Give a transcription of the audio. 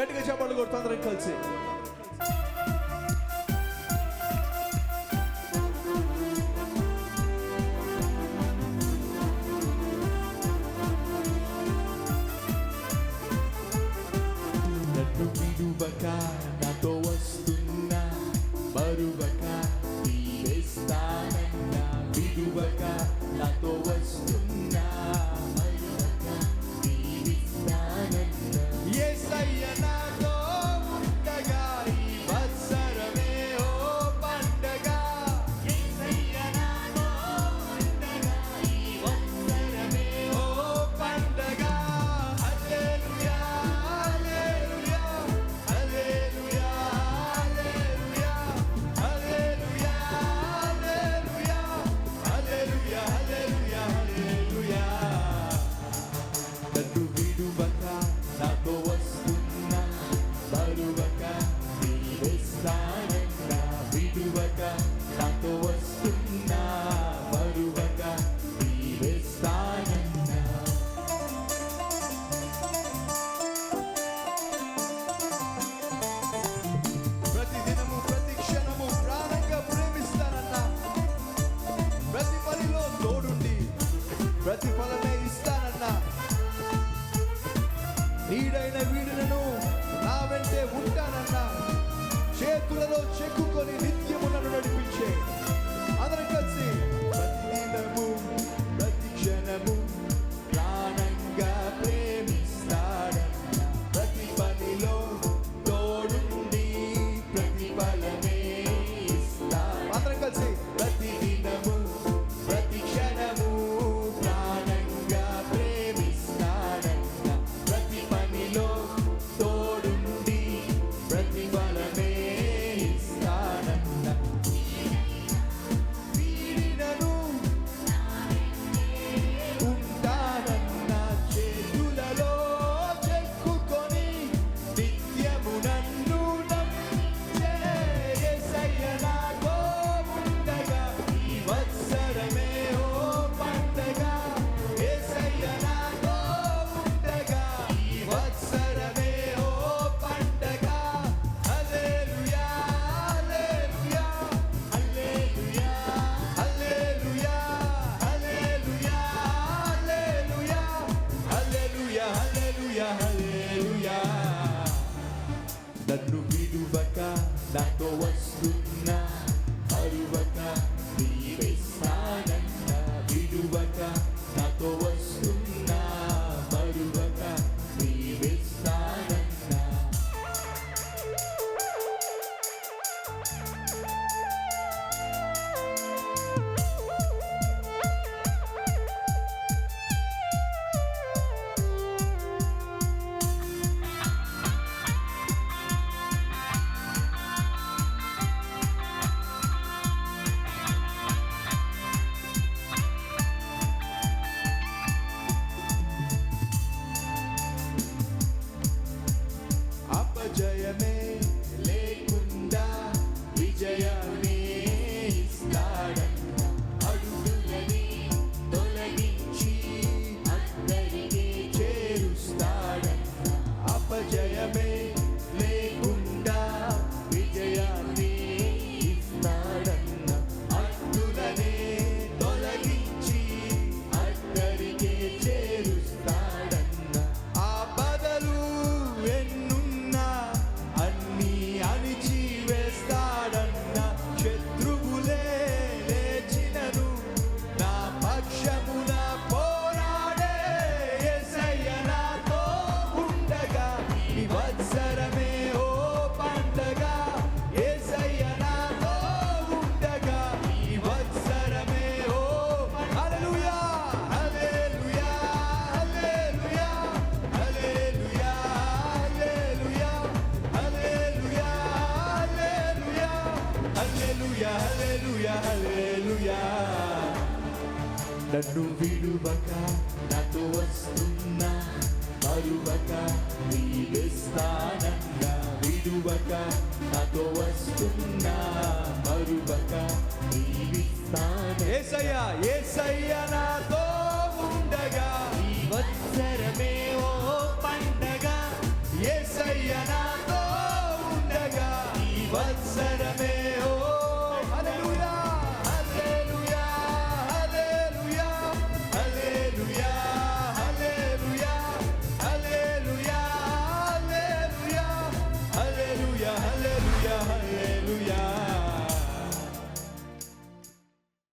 గట్టిగా చేపలు కొడుతుంది కలిసి. నన్ను విడువక నాతో వస్తున్నా మరువక Tek kuralım çek kukonin hitti Nadrubiduba ka, natawas ko na. నన్ను విలువక నాతో వస్తున్నా మరువక నీవిస్తానన్నా విలువక నాతో వస్తున్నా మరువక నీవిస్తాను ఏసయ్య ఏసయ్య నాతో ఉండగా. వత్సరమే ఓ పండగ. ఏసయ్య నాతో ఉండగా. ఈ వత్సరమే